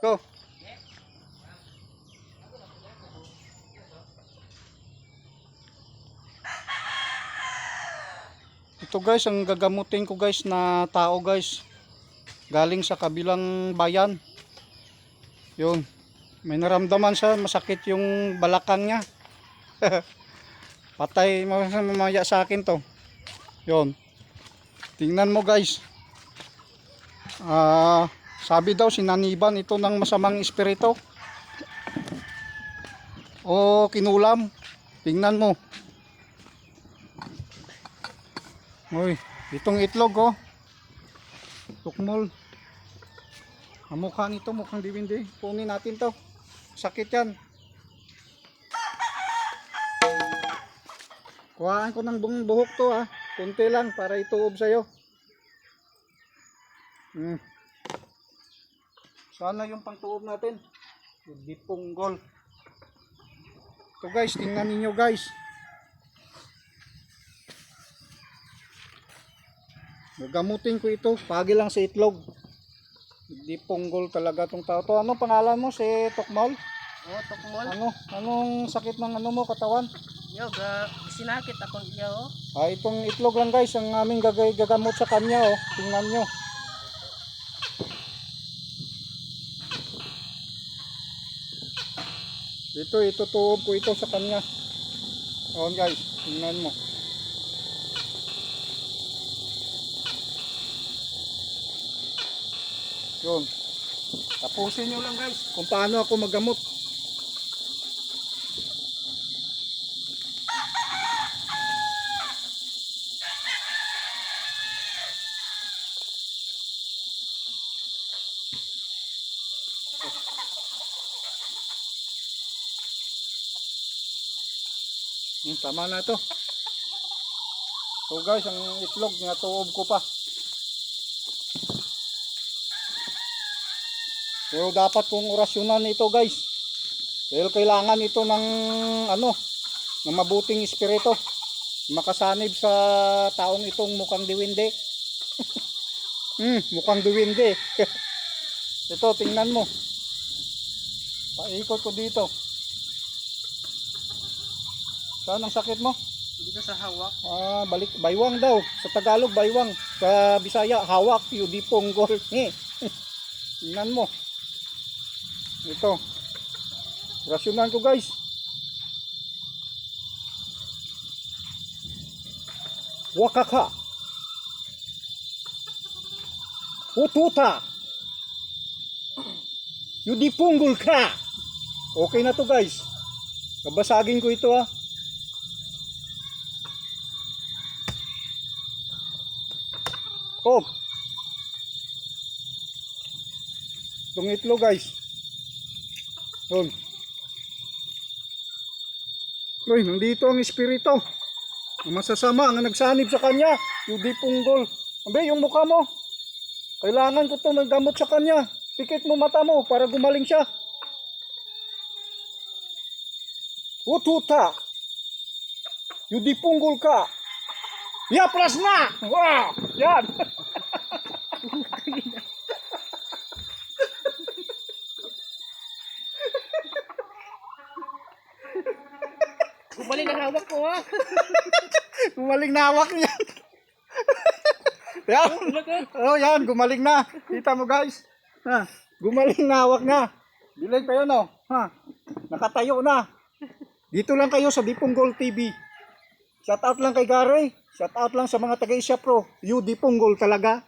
Go. Ito guys, ang gagamutin ko guys na tao guys. Galing sa kabilang bayan. Yun. May naramdaman siya, masakit yung balakang niya. Patay mamaya sa akin to. Yun. Tingnan mo guys. Ah, sabi daw sinaniban ito ng masamang espiritu. O kinulam. Tingnan mo. Uy, itong itlog oh. Tukmol. Ang mukha nito mukhang diwindi. Kunin natin to. Sakit yan. Kuhaan ko ng buhok to ah. Kunti lang para ituob sa'yo. Hmm. Sana yung pangtuob natin. Hindi punggol. Ito guys, tingnan ninyo guys. Gagamutin ko ito. Pagi lang sa itlog. Hindi punggol talaga tong tao to. Ano pangalan mo si Tokmol? Oh, tukmol. Ano? Anong sakit ng ano mo katawan? Yo, ga sinakit akong iya oh. Ah, itong itlog lang guys ang aming gagamot sa kanya oh. Tingnan nyo. Ito, itutuob ko ito sa kanya. Oh guys, tingnan mo. Yun. Tapusin nyo lang guys kung paano ako magamot. Hmm, tama na to. So guys, ang itlog natuob ko pa. Pero dapat kong orasyonan ito guys. Dahil kailangan ito ng ano, ng mabuting espiritu. Makasanib sa taong itong mukhang diwindi. hmm, mukhang diwindi. ito, tingnan mo. Paikot ko dito. Saan ang sakit mo? Dito sa hawak. Ah, balik baywang daw. Sa Tagalog baywang, sa Bisaya hawak, yudi ponggol. Eh. Tingnan mo. Ito. Rasyonan ko guys. Wakaka. Ututa. Yudi punggol ka. Okay na to guys. Babasagin ko ito ah. Oh. Itong itlog guys. Yun. Uy, nandito ang espiritu. Ang masasama ang nagsanib sa kanya. Yung di. Abe, yung mukha mo. Kailangan ko to magdamot sa kanya. Pikit mo mata mo para gumaling siya. Ututa. Yung di ka. Yapras na! Wow! Yan! Gumaling ang hawak ko ha. Gumaling na hawak niya. yan. Oh, yan. Gumaling na. Kita mo guys. Ha, gumaling na hawak na. Bilang kayo no. Ha, nakatayo na. Dito lang kayo sa Dipunggol TV. Shout out lang kay Gary. Shout out lang sa mga taga Isya Pro. You Dipunggol talaga.